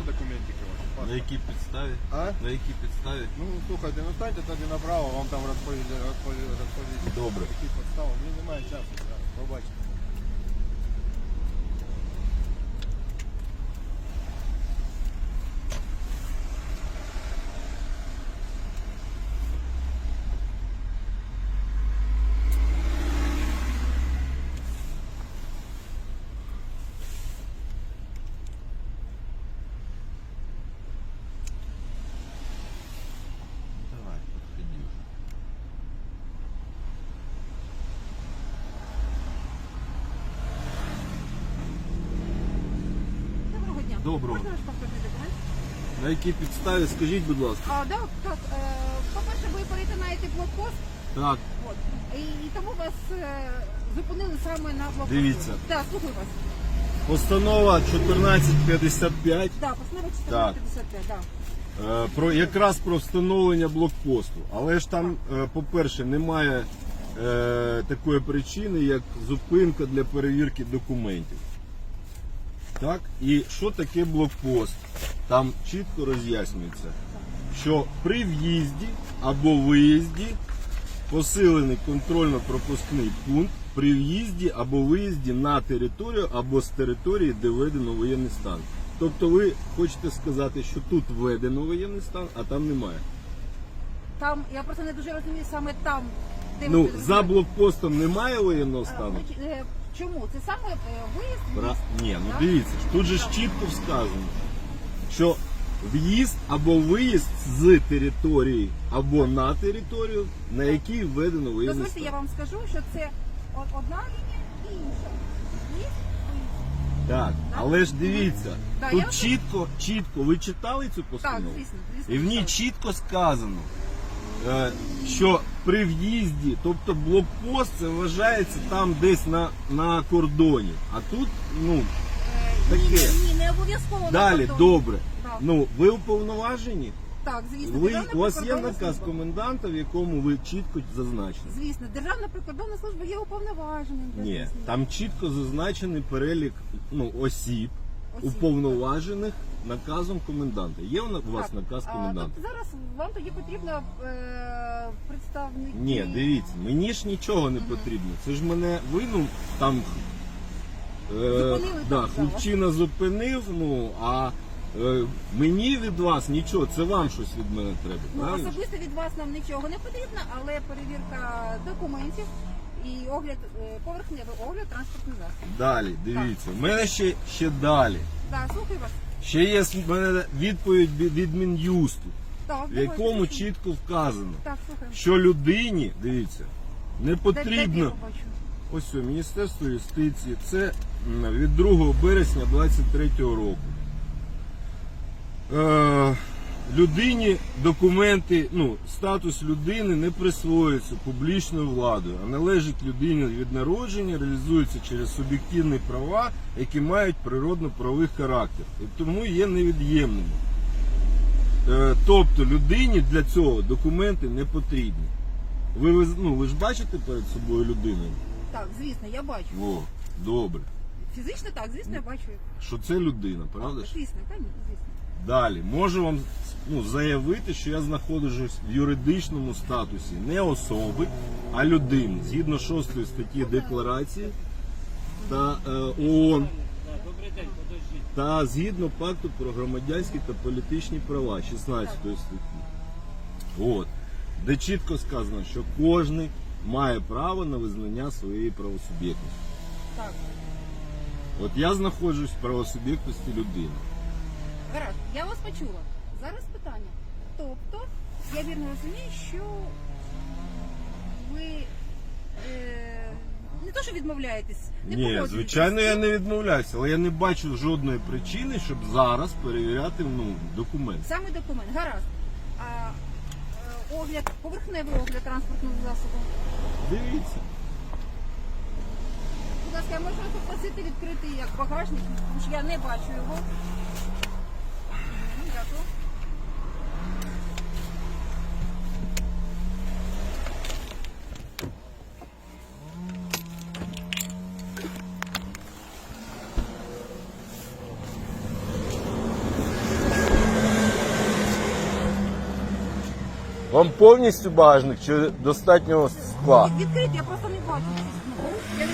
Можна документики ваші? На якій підставі? А? На якій підставі? Ну, слухайте, ну станьте тоді направо, вам там розповіли, розповіли, розповіли. Добре. Які підстави? Мені немає часу зараз, побачите. Доброго Можна ваш паспортний документ? На якій підставі, скажіть, будь ласка. А, да, так, е, по-перше, ви перетинаєте блокпост, Так, от, і, і тому вас е, зупинили саме на блокпосту. Дивіться. Так, слухаю вас. постанова 1455 Так, постанова 1455, так. е, про якраз про встановлення блокпосту. Але ж там, е, по-перше, немає е, такої причини, як зупинка для перевірки документів. Так? І що таке блокпост? Там чітко роз'яснюється, що при в'їзді або виїзді посилений контрольно-пропускний пункт при в'їзді або виїзді на територію або з території, де введено воєнний стан. Тобто ви хочете сказати, що тут введено воєнний стан, а там немає. Там, я просто не дуже розумію, саме там, де Ну, ви за блокпостом немає воєнного А, стану. значить, е, Чому? Це саме е, виїзд? Бра... Ні, ну дивіться, тут же ж чітко сказано, що в'їзд або виїзд з території або на територію, на якій введено воєнний Дозвольте, я вам скажу, що це о- одна лінія і інша. В'їзд, виїзд. Так, але ж дивіться, Да, тут чітко, чітко, ви читали цю Так, постанову? звісно, звісно. І в ній чітко сказано, що при в'їзді, тобто блокпост, це вважається там десь на, на кордоні. А тут, ну, Е, таке. ні, ні, не обов'язково. далі, кордоні. добре. Так. Ну, ви уповноважені? Так, звісно, Ви, Державна у вас є прикордонна наказ служба. коменданта, в якому ви чітко зазначені? Звісно, Державна прикордонна служба є уповноваженим. Ні, там чітко зазначений перелік ну, осіб, Осіб, уповноважених наказом коменданта. Є у вас Так, наказ а, коменданта? тобто зараз вам тоді потрібно е, представники... Ні, дивіться, мені ж нічого не потрібно. Це ж мене ви, ну, там е, Зупинили, да, так, хлопчина зупинив, ну а е, мені від вас нічого, це вам щось від мене треба. Ну, правильно? особисто від вас нам нічого не потрібно, але перевірка документів і огляд, е, поверхневий огляд транспортних засобів. Далі, дивіться, в мене ще, ще далі. Так, слухаю вас. Ще є в мене відповідь від- від Мін'юсту, Так, в давайте, якому чітко вказано, Так, що людині, дивіться, не Де- де потрібно. побачу? Ось о, Міністерство юстиції. Це м, від 2 березня 23 року. Е, людині документи, ну, статус людини не присвоюється публічною владою, а належить людині від народження, реалізується через суб'єктивні права, які мають природно-правовий характер. І тому є невід'ємними. Е, тобто людині для цього документи не потрібні. Ви, ну, ви ж бачите перед собою людину? Так, звісно, я бачу. О, добре. Фізично так, звісно, я бачу. Що це людина, правда ж? Звісно, та ні, звісно. Далі можу вам ну, заявити, що я знаходжусь в юридичному статусі не особи, а людини згідно 6 статті декларації та е, ООН та згідно пакту про громадянські та політичні права 16 статті. От, де чітко сказано, що кожен має право на визнання своєї правосуб'єктності. Так, От я знаходжусь в правосуб'єктності людини. Гаразд, я вас почула. Зараз питання. Тобто, я вірно розумію, що ви е, не то, що відмовляєтесь, не Ні, погоджуєтесь звичайно, з я цим. не відмовляюся, але я не бачу жодної причини, щоб зараз перевіряти ну, документи. Саме документ, гаразд. А е, огляд, поверхневий огляд транспортного засобу. Дивіться. Будь ласка, я можу вас попросити відкрити як багажник, тому що я не бачу його. Вам повністю багажник чи достатньо скла? Відкрити, я просто не бачу. Я, не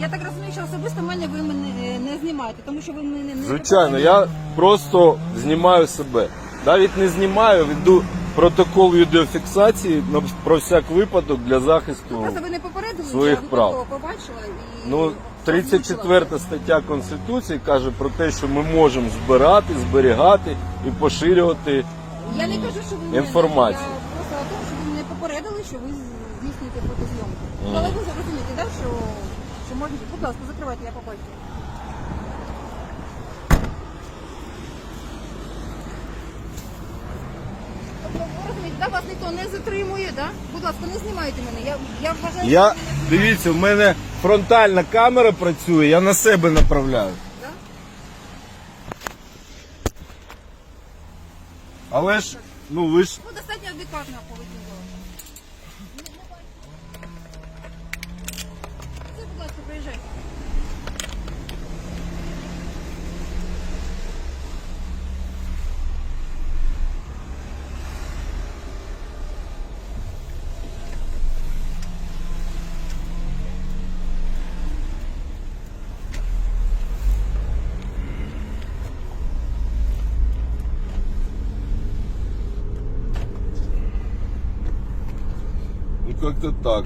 я так розумію, що особисто мене ви мене е, не знімаєте, тому що ви мене не Звичайно, я просто знімаю себе. Навіть не знімаю, веду протокол відеофіксації на- про всяк випадок для захисту. Просто ви не попередили, своїх я прав. випадково побачила і Ну, озвучила. 34 стаття Конституції каже про те, що ми можемо збирати, зберігати і поширювати. Я не кажу, що ви мене- Інформацію. Я просто о тому, що ви мене попередили, що ви здійснюєте фотозйомку. Але ви розумієте, так, що, що можна. Будь ласка, закривайте, я побачу. Да, вас ніхто не затримує, да? Будь ласка, не знімайте мене. Я, я вважаю, Я що ви мене дивіться, в мене фронтальна камера працює, я на себе направляю. Да? Але ж, ну ви ж Ну, достатньо адекватна поведінка. Це, будь ласка, приїжджайте. Як-то так.